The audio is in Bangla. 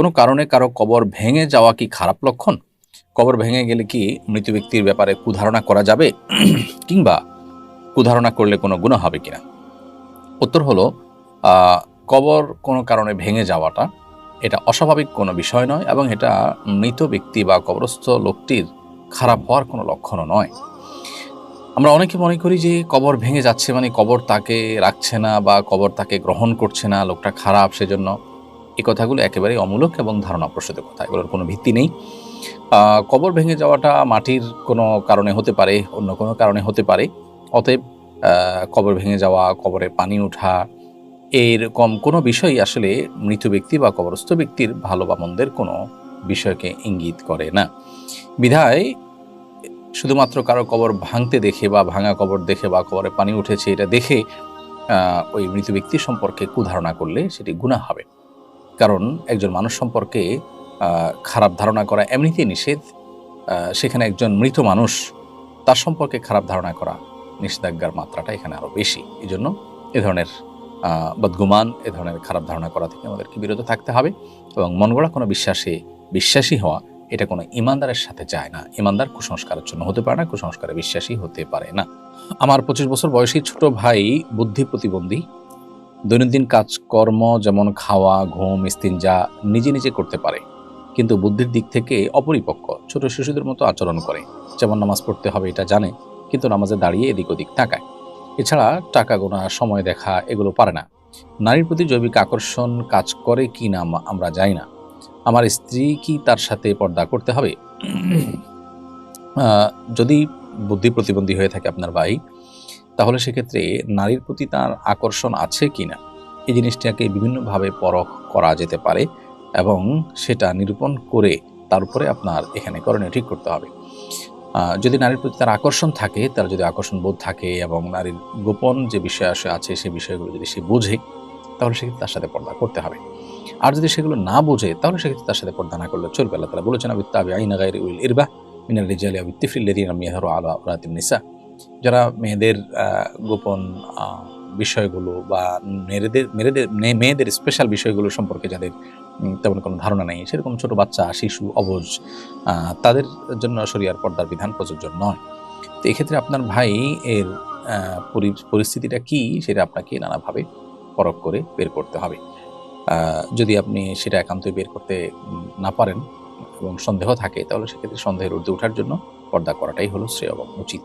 কোনো কারণে কারও কবর ভেঙে যাওয়া কি খারাপ লক্ষণ? কবর ভেঙে গেলে কি মৃত ব্যক্তির ব্যাপারে কুধারণা করা যাবে? কিংবা কুধারণা করলে কোনো গুণ হবে কিনা? উত্তর হলো কবর কোনো কারণে ভেঙে যাওয়াটা এটা অস্বাভাবিক কোনো বিষয় নয় এবং এটা মৃত ব্যক্তি বা কবরস্থ লোকটির খারাপ হওয়ার কোনো লক্ষণও নয়। আমরা অনেকে মনে করি যে কবর ভেঙে যাচ্ছে মানে কবর তাকে রাখছে না বা কবর তাকে গ্রহণ করছে না, লোকটা খারাপ সেজন্য। এই কথাগুলো একেবারেই অমূলক এবং ধারণা প্রসূত কথা। এগুলোর কোনো ভিত্তি নেই। কবর ভেঙে যাওয়াটা মাটির কোনো কারণে হতে পারে, অন্য কোনো কারণে হতে পারে। অতএব কবর ভেঙে যাওয়া কবরে পানি ওঠা এরকম কোনো বিষয়ই আসলে মৃত ব্যক্তি বা কবরস্থ ব্যক্তির ভালো বা মন্দের কোনো বিষয়কে ইঙ্গিত করে না। বিধায়, শুধুমাত্র কারও কবর ভাঙতে দেখে বা ভাঙা কবর দেখে বা কবরে পানি উঠেছে এটা দেখে ওই মৃত ব্যক্তি সম্পর্কে কুধারণা করলে সেটি গুণা হবে। কারণ একজন মানুষ সম্পর্কে খারাপ ধারণা করা এমনিতেই নিষেধ। সেখানে একজন মৃত মানুষ, তার সম্পর্কে খারাপ ধারণা করা নিষেধাজ্ঞার মাত্রাটা এখানে আরও বেশি। এই জন্য এ ধরনের বদগুমান, এ ধরনের খারাপ ধারণা করা থেকে আমাদেরকে বিরত থাকতে হবে এবং মন গড়া কোনো বিশ্বাসে বিশ্বাসী হওয়া, এটা কোনো ইমানদারের সাথে যায় না। ইমানদার কুসংস্কারের জন্য হতে পারে না, কুসংস্কারে বিশ্বাসী হতে পারে না। আমার পঁচিশ বছর বয়সী ছোট ভাই বুদ্ধি প্রতিবন্ধী দৈনন্দিন কাজকর্ম যেমন খাওয়া, ঘুম ইস্তিনজা নিজে নিজে করতে পারে, কিন্তু বুদ্ধির দিক থেকে অপরিপক্ক, ছোট শিশুদের মতো আচরণ করে। যেমন নামাজ পড়তে হবে এটা জানে, কিন্তু নামাজে দাঁড়িয়ে এদিক ওদিক তাকায়। এছাড়া টাকা গোনা, সময় দেখা, এগুলো পারে না। নারীর প্রতি জৈবিক আকর্ষণ কাজ করে কি না আমরা জানি না। আমার স্ত্রী কি তার সাথে পর্দা করতে হবে? যদি বুদ্ধি প্রতিবন্ধী হয়ে থাকে আপনার ভাই তাহলে সেক্ষেত্রে নারীর প্রতি তার আকর্ষণ আছে কি না এই জিনিসটাকে বিভিন্নভাবে পরখ করা যেতে পারে এবং সেটা নিরূপণ করে তার উপরে আপনার এখানে করণীয় ঠিক করতে হবে। যদি নারীর প্রতি তার আকর্ষণ থাকে, তার যদি আকর্ষণ বোধ থাকে এবং নারীর গোপন যে বিষয় আসে, আছে সেই বিষয়গুলো যদি সে বোঝে, তাহলে সেক্ষেত্রে তার সাথে পর্দা করতে হবে। আর যদি সেগুলো না বোঝে, তাহলে সেক্ষেত্রে তার সাথে পর্দা না করলে চলবে। আল্লাহ তালা বলেছেন আবি তাবি আইনা উইল ইরবা মিনাল রিজালি আবি তিফিল্লাদিন মিয়াহরু আলা রাতিম নিসা। যারা মেয়েদের গোপন বিষয়গুলো বা মেয়েদের মেয়েদের, মেয়ে- মেয়েদের স্পেশাল বিষয়গুলো সম্পর্কে যাদের তেমন কোনো ধারণা নেই, সেরকম ছোট বাচ্চা, শিশু, অবুজ তাদের জন্য শরিয়ার পর্দার বিধান প্রযোজ্য নয়। তো এক্ষেত্রে আপনার ভাই এর পরি- পরিস্থিতিটা কি সেটা আপনাকে নানাভাবে পরখ করে বের করতে হবে। যদি আপনি সেটা একান্তই বের করতে না পারেন এবং সন্দেহ থাকে, তাহলে সেক্ষেত্রে সন্দেহের ঊর্ধ্বে ওঠার জন্য পর্দা করাটাই হলো শ্রেয় উচিত।